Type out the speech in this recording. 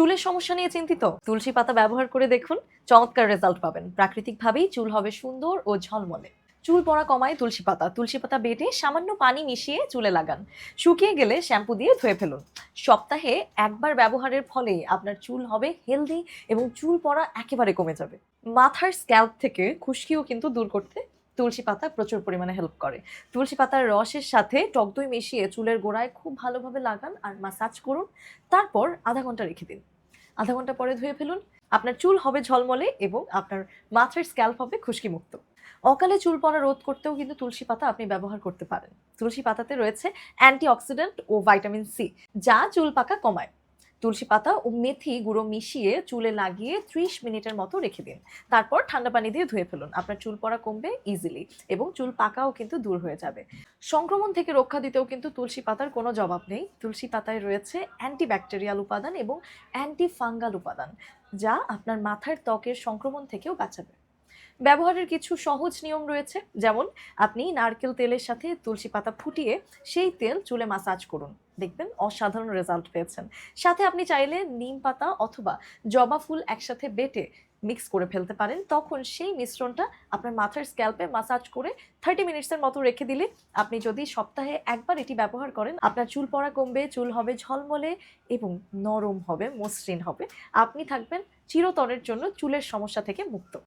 চুলের সমস্যা নিয়ে চিন্তিত? তুলসী পাতা ব্যবহার করে দেখুন, চমৎকার রেজাল্ট পাবেন। প্রাকৃতিকভাবেই চুল হবে সুন্দর ও ঝলমলে। চুল পড়া কমায় তুলসী পাতা। তুলসী পাতা বেটে সামান্য পানি মিশিয়ে চুলে লাগান। শুকিয়ে গেলে শ্যাম্পু দিয়ে ধুয়ে ফেলুন। সপ্তাহে একবার ব্যবহারের ফলে আপনার চুল হবে হেলদি এবং চুল পড়া একেবারে কমে যাবে। মাথার স্ক্যাল্প থেকে খুশকিও কিন্তু দূর করতে তুলসী পাতা প্রচুর পরিমাণে হেল্প করে। তুলসী পাতার রসের সাথে টক দই মিশিয়ে চুলের গোড়ায় খুব ভালোভাবে লাগান আর মাসাজ করুন। তারপর আধা ঘণ্টা রেখে দিন। আধা ঘণ্টা পরে ধুয়ে ফেলুন। আপনার চুল হবে ঝলমলে এবং আপনার মাথার স্ক্যাল্প হবে খুশকি মুক্ত অকালে চুল পড়া রোধ করতেও কিন্তু তুলসী পাতা আপনি ব্যবহার করতে পারেন। তুলসী পাতাতে রয়েছে অ্যান্টিঅক্সিডেন্ট ও ভাইটামিন সি যা চুল পাকা কমায়। তুলসী পাতা ও মেথি গুঁড়ো মিশিয়ে চুলে লাগিয়ে ত্রিশ মিনিটের মতো রেখে দিন। তারপর ঠান্ডা পানি দিয়ে ধুয়ে ফেলুন। আপনার চুল পড়া কমবে ইজিলি এবং চুল পাকাও কিন্তু দূর হয়ে যাবে। সংক্রমণ থেকে রক্ষা দিতেও কিন্তু তুলসী পাতার কোনো জবাব নেই। তুলসী পাতায় রয়েছে অ্যান্টিব্যাকটেরিয়াল উপাদান এবং অ্যান্টি ফাঙ্গাল উপাদান, যা আপনার মাথার ত্বকের সংক্রমণ থেকেও বাঁচাবে। ব্যবহারের কিছু সহজ নিয়ম রয়েছে। যেমন, আপনি নারকেল তেলের সাথে তুলসী পাতা ফুটিয়ে সেই তেল চুলে মাসাজ করুন। দেখবেন অসাধারণ রেজাল্ট পেয়েছেন। সাথে আপনি চাইলে নিম পাতা অথবা জবা ফুল একসাথে বেটে মিক্স করে ফেলতে পারেন। তখন সেই মিশ্রণটা আপনার মাথার স্ক্যাল্পে মাসাজ করে থার্টি মিনিটসের মতো রেখে দিলে আপনি যদি সপ্তাহে একবার এটি ব্যবহার করেন, আপনার চুল পড়া কমবে, চুল হবে ঝলমলে এবং নরম হবে, মসৃণ হবে। আপনি থাকবেন চিরতরের জন্য চুলের সমস্যা থেকে মুক্ত।